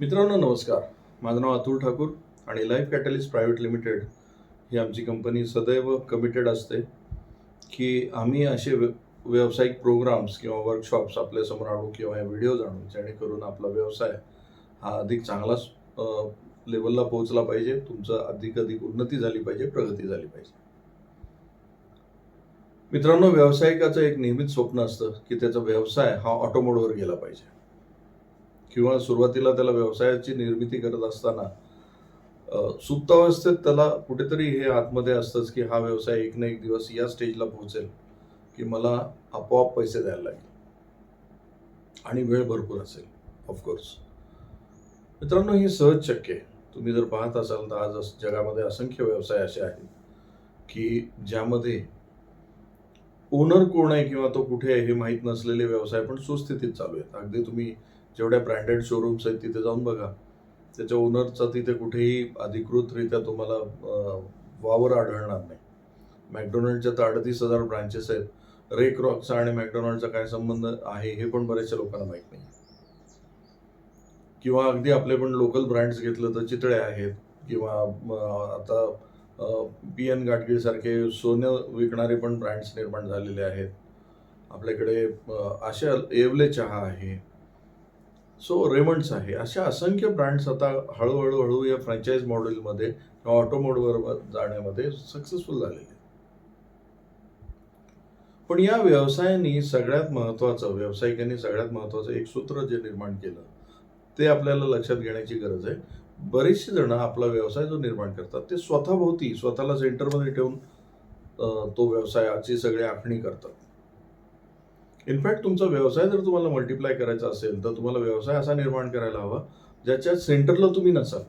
मित्रांनो नमस्कार. माझं नाव अतुल ठाकूर आणि लाईफ कॅटलिस्ट प्रायव्हेट लिमिटेड ही आमची कंपनी सदैव कमिटेड असते की आम्ही असे व्य व्यावसायिक प्रोग्राम्स किंवा वर्कशॉप्स आपल्यासमोर आणू किंवा व्हिडिओज आणू जेणेकरून आपला व्यवसाय हा अधिक चांगला लेवलला पोहोचला पाहिजे तुमचं अधिक अधिक उन्नती झाली पाहिजे प्रगती झाली पाहिजे. मित्रांनो व्यावसायिकाचं एक नेहमीच स्वप्न असतं की त्याचा व्यवसाय हा ऑटोमोडवर गेला पाहिजे. किंवा सुरुवातीला त्याला व्यवसायाची निर्मिती करत असताना सुप्तावस्थेत त्याला कुठेतरी हे आतमध्ये असतंच की हा व्यवसाय एक ना एक दिवस या स्टेजला पोहोचेल की मला आपोआप पैसे द्यायला लागेल. आणि वेळ भरपूर असेल ऑफकोर्स मित्रांनो हे सहज शक्य आहे. तुम्ही जर पाहत असाल तर आज जगामध्ये असंख्य व्यवसाय असे आहेत की ज्यामध्ये ओनर कोण आहे किंवा तो कुठे आहे हे माहीत नसलेले व्यवसाय पण सुस्थितीत चालू आहेत. अगदी तुम्ही जेवढ्या ब्रँडेड शोरूम्स आहेत तिथे जाऊन बघा. त्याच्या ओनरचा तिथे कुठेही अधिकृतरित्या तुम्हाला वावर आढळणार नाही. मॅकडोनल्डच्या तर अडतीस हजार ब्रांचेस आहेत. रेक रॉकचा आणि मॅकडोनल्डचा काय संबंध आहे हे पण बऱ्याचशा लोकांना माहीत नाही. किंवा अगदी आपले पण लोकल ब्रँड्स घेतलं तर चितळे आहेत किंवा आता पी एन गाडगीळसारखे सोनं विकणारे पण ब्रँड्स निर्माण झालेले आहेत. आपल्याकडे अं, अशा येवले चहा आहे. सो रेमंड्स आहे. अशा असंख्य ब्रँड्स आता हळूहळू हळू या फ्रँचाईज मॉडेलमध्ये किंवा ऑटोमोडवर जाण्यामध्ये सक्सेसफुल झालेले आहेत. पण या व्यवसायाने सगळ्यात महत्त्वाचं व्यावसायिकांनी सगळ्यात महत्त्वाचं एक सूत्र जे निर्माण केलं ते आपल्याला लक्षात घेण्याची गरज आहे. बरेचसे जण आपला व्यवसाय जो निर्माण करतात ते स्वतःभोवती स्वतःला सेंटरमध्ये ठेवून तो व्यवसायाची सगळी आखणी करतात. इनफॅक्ट तुमचा व्यवसाय जर तुम्हाला मल्टिप्लाय करायचा असेल तर तुम्हाला व्यवसाय असा निर्माण करायला हवा ज्याच्या सेंटरला तुम्ही नसाल.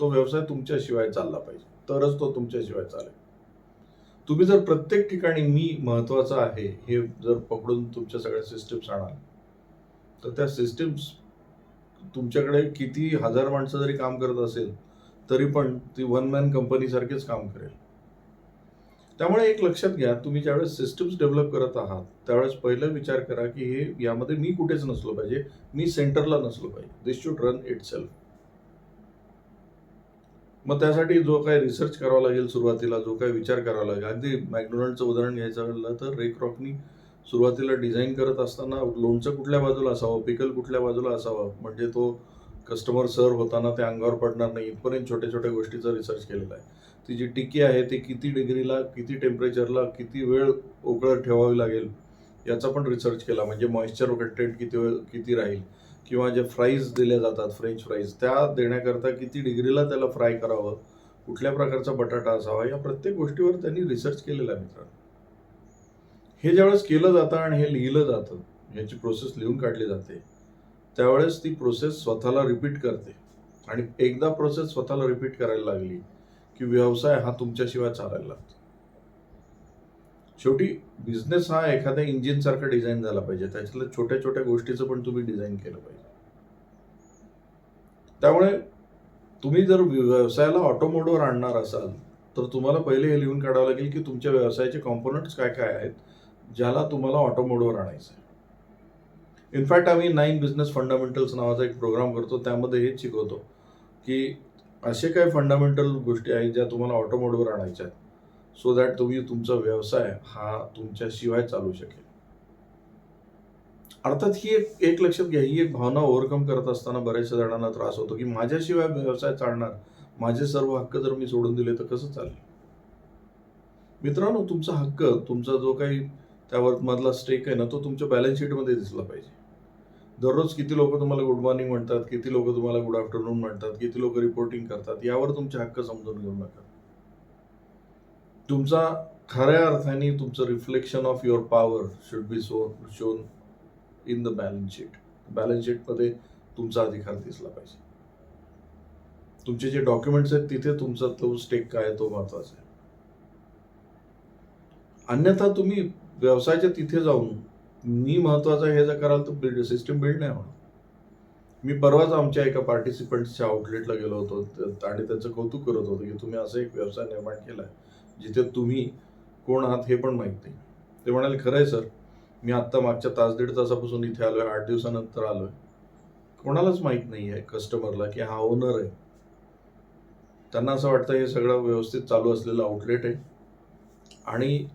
तो व्यवसाय तुमच्याशिवाय चालला पाहिजे. तरच तो तुमच्याशिवाय चालेल. तुम्ही जर प्रत्येक ठिकाणी मी महत्त्वाचा आहे हे जर पकडून तुमच्या सगळ्या सिस्टीम्स आणाल तर त्या सिस्टीम्स तुमच्याकडे किती हजार माणसं जरी काम करत असेल तरी पण ती वन मॅन कंपनीसारखेच काम करेल. त्यामुळे एक लक्षात घ्या तुम्ही ज्यावेळेस सिस्टम्स डेव्हलप करत आहात त्यावेळेस पहिलं विचार करा की हे यामध्ये मी कुठेच नसलो पाहिजे मी सेंटरला नसलो पाहिजे. This should run itself मग त्यासाठी जो काही रिसर्च करावा लागेल सुरुवातीला जो काही विचार करावा लागेल अगदी मॅकडोनल्डचं उदाहरण घ्यायचं झालं तर रे रॉकनी सुरुवातीला डिझाईन करत असताना लोणचं कुठल्या बाजूला असावं पिकल कुठल्या बाजूला असावं म्हणजे तो कस्टमर सर्व होताना ते अंगावर पडणार नाही इथपर्यंत छोट्या छोट्या गोष्टीचा रिसर्च केलेला आहे. ती जी टिकी आहे ती किती डिग्रीला किती टेम्परेचरला किती वेळ उकळत ठेवावी लागेल याचा पण रिसर्च केला. म्हणजे मॉइश्चर कंटेंट किती वेळ किती राहील किंवा जे फ्राईज दिल्या जातात फ्रेंच फ्राईज त्या देण्याकरता किती डिग्रीला त्याला फ्राय करावं कुठल्या प्रकारचा बटाटा असावा या प्रत्येक गोष्टीवर त्यांनी रिसर्च केलेला आहे मित्रांनो. हे ज्यावेळेस केलं जातं आणि हे लिहिलं जातं याची प्रोसेस लिहून काढली जाते त्यावेळेस ती प्रोसेस स्वतःला रिपीट करते. आणि एकदा प्रोसेस स्वतःला रिपीट करायला लागली की व्यवसाय हा तुमच्याशिवाय चालायला लागतो. शेवटी बिझनेस हा एखाद्या इंजिन सारखा डिझाईन झाला पाहिजे. त्याच्यातल्या छोट्या छोट्या गोष्टीचं पण तुम्ही डिझाईन केलं पाहिजे. त्यामुळे तुम्ही जर व्यवसायाला ऑटोमोडवर आणणार असाल तर तुम्हाला पहिले हे लिहून काढावं लागेल की तुमच्या व्यवसायाचे कॉम्पोनंट्स काय काय आहेत ज्याला तुम्हाला ऑटोमोडवर आणायचं आहे. इनफॅक्ट आम्ही नाईन बिझनेस फंडामेंटल्स नावाचा एक प्रोग्राम करतो. त्यामध्ये हेच शिकवतो की असे काही फंडामेंटल गोष्टी आहेत ज्या तुम्हाला ऑटोमोडवर आणायच्या आहेत. सो दॅट तुम्ही तुमचा व्यवसाय हा तुमच्याशिवाय चालू शकेल. अर्थात ही एक एक लक्षात घ्या ही एक भावना ओव्हरकम करत असताना बऱ्याचशा जणांना त्रास होतो की माझ्याशिवाय व्यवसाय चालणार माझे सर्व हक्क जर मी सोडून दिले तर कसं चालेल? मित्रांनो तुमचा हक्क तुमचा जो काही त्यावर मधला स्टेक आहे ना तो तुमच्या बॅलन्स शीटमध्ये दिसला पाहिजे. दररोज किती लोक तुम्हाला गुड मॉर्निंग म्हणतात किती लोक तुम्हाला गुड आफ्टरनून म्हणतात किती लोक रिपोर्टिंग करतात यावर तुमचे हक्क समजून घेऊ नका. तुमचा खऱ्या अर्थाने तुमचं reflection of your power should be so shown in the balance sheet balance शीटमध्ये तुमचा अधिकार दिसला पाहिजे. तुमचे जे डॉक्युमेंट्स आहेत तिथे तुमचा तो स्टेक काय तो महत्त्वाचा आहे. अन्यथा तुम्ही व्यवसायाच्या तिथे जाऊन मी महत्त्वाचं हे जर कराल तर बिल्ड सिस्टीम बिल्ड नाही होणार. मी परवाच आमच्या एका पार्टिसिपंट्सच्या आउटलेटला गेलो होतो. आणि त्यांचं कौतुक करत होतो की तुम्ही असं एक व्यवसाय निर्माण केला आहे जिथे तुम्ही कोण आहात हे पण माहीत नाही. ते म्हणाले खरं आहे सर मी आत्ता मागच्या तास दीड तासापासून इथे आलो आहे आठ दिवसानंतर आलो आहे कोणालाच माहीत नाही आहे कस्टमरला की हा ओनर आहे. त्यांना असं वाटतं हे सगळं व्यवस्थित चालू असलेलं आउटलेट आहे. आणि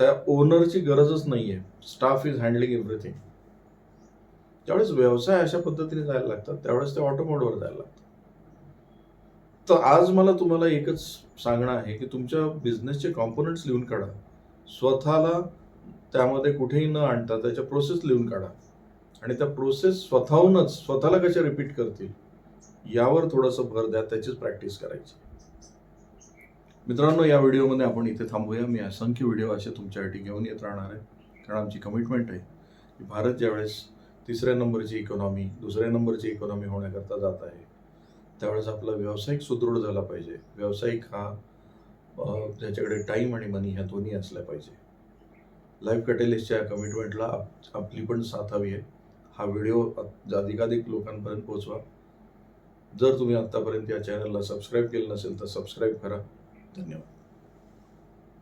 त्या ओनरची गरजच नाही आहे स्टाफ इज हँडलिंग एव्हरीथिंग ज्यावेळेस व्यवसाय अशा पद्धतीने जायला लागतात त्यावेळेस ते ऑटोमोडवर जायला लागतात. तर आज मला तुम्हाला एकच सांगणं आहे की तुमच्या बिझनेसचे कॉम्पोनंट्स लिहून काढा. स्वतःला त्यामध्ये कुठेही न आणता त्याच्या प्रोसेस लिहून काढा. आणि त्या प्रोसेस स्वतःहूनच स्वतःला कशा रिपीट करतील यावर थोडंसं भर द्या त्याचीच प्रॅक्टिस करायची. मित्रांनो या व्हिडिओमध्ये आपण इथे थांबूया. मी असंख्य व्हिडिओ असे तुमच्यासाठी घेऊन येत राहणार आहे. कारण आमची कमिटमेंट आहे की भारत ज्यावेळेस तिसऱ्या नंबरची इकॉनॉमी दुसऱ्या नंबरची इकॉनॉमी होण्याकरता जात आहे त्यावेळेस आपला व्यावसायिक सुदृढ झाला पाहिजे. व्यावसायिक हा ज्याच्याकडे टाईम आणि मनी ह्या दोन्ही असल्या पाहिजे. लाईफ कटेलिस्टच्या कमिटमेंटला आप आपली पण साथ हवी आहे. हा व्हिडिओ अधिकाधिक लोकांपर्यंत पोहोचवा. जर तुम्ही आत्तापर्यंत या चॅनलला सबस्क्राईब केलं नसेल तर सबस्क्राईब करा. धन्यवाद.